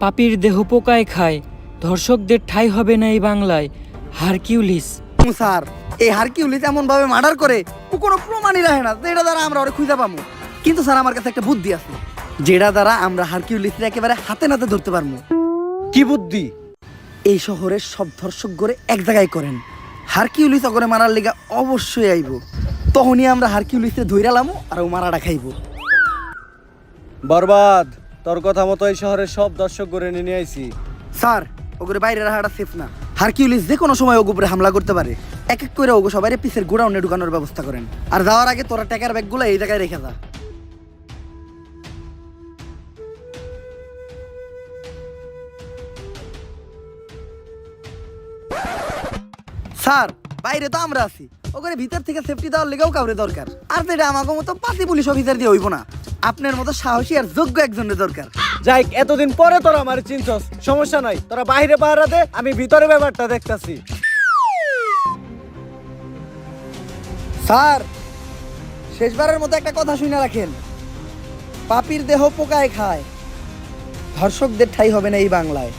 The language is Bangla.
পাপির দেহ পোকায় খায় ধর্ষকদের ঠাই হবে না এই বাংলায় হারকিউলিস। স্যার এই হারকিউলিস এমন ভাবে মার্ডার করে ও কোনো প্রমাণই রাখে না যেটা দ্বারা আমরা ওরে খুঁজে পাবো কিন্তু স্যার আমার কাছে একটা বুদ্ধি আছে যেটা দ্বারা আমরা হারকিউলিসের একেবারে হাতে নাতে ধরতে পারব কি বুদ্ধি? এই শহরের সব ধর্ষক করে এক জায়গায় করেন। হারকিউলিস অগরে মারার লিগা অবশ্যই আইব। তখনই আমরা হারকিউলিসে ধৈরালামো আর ও মারাটা খাইবো। বরবাদ! তোর কথা মতো এই শহরের সব দর্শক করে নিয়ে আইছি স্যার, ওগুলো বাইরে রাখাটা সেফ না। হারকিউলিস যে কোনো সময় ওগুলো উপরে হামলা করতে পারে। এক এক করে ওগো সবাই পিসের গোডাউনে ঢুকানোর ব্যবস্থা করেন। আর যাওয়ার আগে তোরা টাকার ব্যাগগুলো এই জায়গায় রেখে যা। স্যার, বাইরে তো আমরা আছি। ওখানে ভিতর থেকে সেফটি দেওয়ার লেগেও কাউরে দরকার। আর যেটা আমাকে মতো পাতি পুলিশ অফিসার দিয়ে হইব না। আপনার মতো সাহসী আর যোগ্য একজনের দরকার। যাই এতদিন পরে তোরা আমার চিনছস। সমস্যা নাই তোরা বাইরে পাহারা দে আমি ভিতরে ব্যাপারটা দেখতাছি। স্যার শেষবারের মতো একটা কথা শুনে রাখেন। পাপির দেহ পোকায় খায়। ধর্ষকদের ঠাই হবে না এই বাংলায়।